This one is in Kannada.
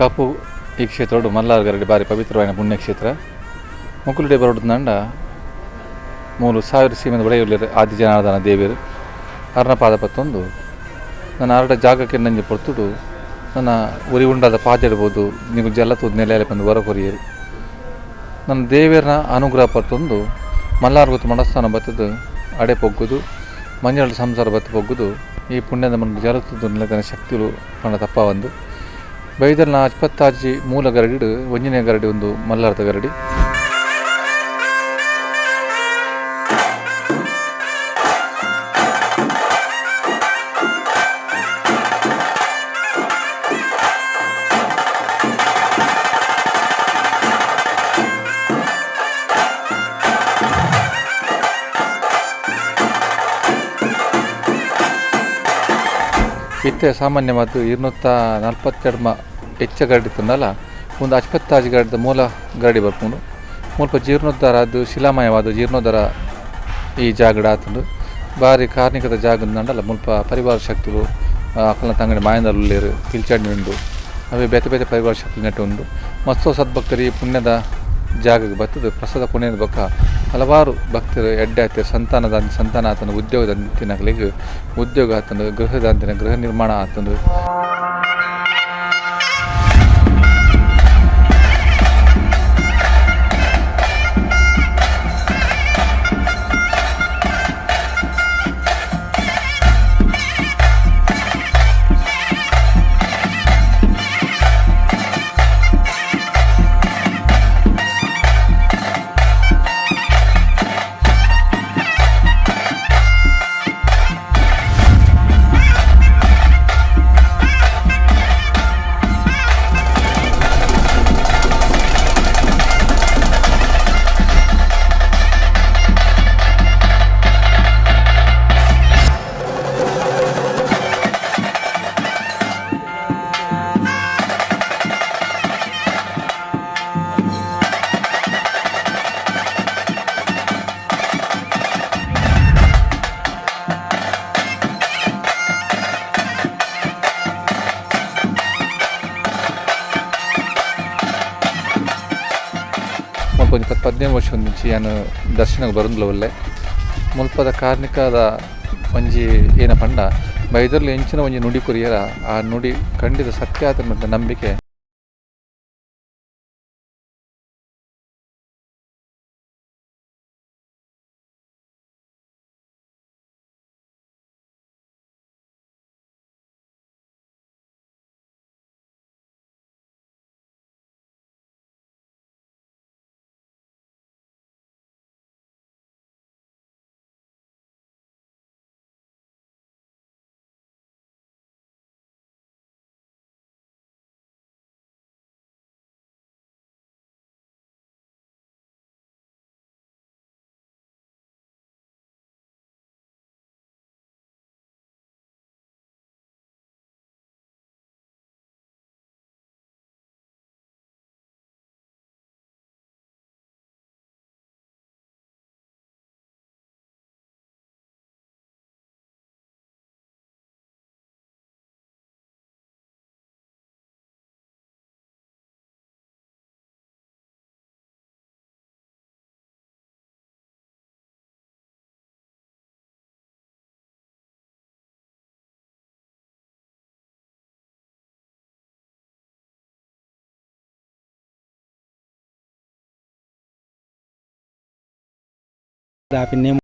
ಕಾಪು ಈ ಕ್ಷೇತ್ರ ಮಲ್ಲಾರ್ ಗರಡಿ ಬಾರಿ ಪವಿತ್ರವಾದ ಪುಣ್ಯಕ್ಷೇತ್ರ ಮುಕುಲುಡೆ ನಂಡ ಮೂರು ಸಾವಿರ ಸೀಮೆದ ಒಡೆಯುಳ್ಳಿರ ಆದಿ ಜನಾರ್ದನ ದೇವಿಯರು. ಅರ್ಣಪಾದ ಪತ್ತೊಂದು. ನನ್ನ ಅರಡ ಜಾಗಕ್ಕೆ ನಂಜಿ ಪೊರ್ತುಡು. ನನ್ನ ಉರಿ ಉಂಡಾದ ಪಾದಿಡ್ಬೋದು ನೀವು ಜಲ ತೂದ್ ನೆಲೆಯಲ್ಲಿ ಬಂದು ಹೊರಕೊರಿಯರು ನನ್ನ ದೇವಿಯರನ್ನ ಅನುಗ್ರಹ ಪತ್ತೊಂದು. ಮಲ್ಲಾರ್ ಗೊತ್ತು ಮನಸ್ಥಾನ ಬತ್ತದು. ಅಡೆ ಪೊಗ್ಗುದು. ಮಂಜಳ ಸಂಸಾರ ಬತ್ತು ಪೊಗ್ಗುದು. ಈ ಪುಣ್ಯದ ಮನ ಜಲತುದು ನೆಲದ ಶಕ್ತಿಗಳು ಪಂಡ ತಪ್ಪ ಒಂದು ಬೈದಲ್ನ ಅಚ್ಪತ್ತಾಜಿ ಮೂಲ ಗರಡಿಡು ಒಂಜನೇ ಗರಡಿ ಒಂದು ಮಲ್ಲಾರದ ಗರಡಿ. ಇತ್ತೆ ಸಾಮಾನ್ಯ ಮಾತು ಇರುನೂತ್ತ ಮ. ಹೆಚ್ಚ ಗರಡಿ ತಂದಲ್ಲ ಒಂದು ಅಚ್ಪತ್ತಾಜ್ ಗರಡಿದ ಮೂಲ ಗರಡಿ ಬರ್ಕೊಂಡು ಮುಲ್ಪ ಜೀರ್ಣೋದ್ಧಾರ ಅದು ಶಿಲಾಮಯವಾದ ಜೀರ್ಣೋದ್ಧಾರ ಈ ಜಾಗಡ ಆತಂದು. ಬಾರಿ ಕಾರ್ಮಿಕದ ಅಂದಲ್ಲ ಮುಲ್ಪ ಪರಿವಾರ ಶಕ್ತಿಗಳು ಅಕ್ಕಲ ತಂಗಡಿ ಮಾಯಂದಲ್ಲೇರು ಪಿಲ್ಚಂಡಿ ಉಂಡು ಅವೇ ಬೇತೆ ಬೇತೆ ಪರಿವಾರ ಶಕ್ತಿ ನೆಟ್ಟು ಉಂಡು ಮಸ್ತೋ ಸದ್ಭಕ್ತರು ಈ ಪುಣ್ಯದ ಜಾಗಕ್ಕೆ ಬರ್ತದೆ ಪ್ರಸಾದ ಪುಣ್ಯದ ಬೊಕ್ಕ ಹಲವಾರು ಭಕ್ತರು ಎಡ್ಡೆ ಸಂತಾನದ, ಸಂತಾನ ಆತನ ಉದ್ಯೋಗದ ದಿನಗಳಿಗೆ ಉದ್ಯೋಗ ಆತಂದು ಗೃಹದಂತಿನ ಗೃಹ ನಿರ್ಮಾಣ ಆತಂದು. ಒಂದು ಇಪ್ಪತ್ತು ಹದಿನೈದು ವರ್ಷ ಮುಂಚೆ ನಾನು ದರ್ಶನಕ್ಕೆ ಬರೋದಿಲ್ಲ ಒಳ್ಳೆ. ಮುಲ್ಪದ ಕಾರ್ಣಿಕದ ಒಂಜಿ ಏನ ಪಂಡ ಬೈದರ್ಲಿ ಎಂಚಿನ ಒಂಜಿ ನುಡಿ ಕುರಿಯರ, ಆ ನುಡಿ ಖಂಡಿತ ಸತ್ಯ ಆತ ನಂಬಿಕೆ പിന്നെ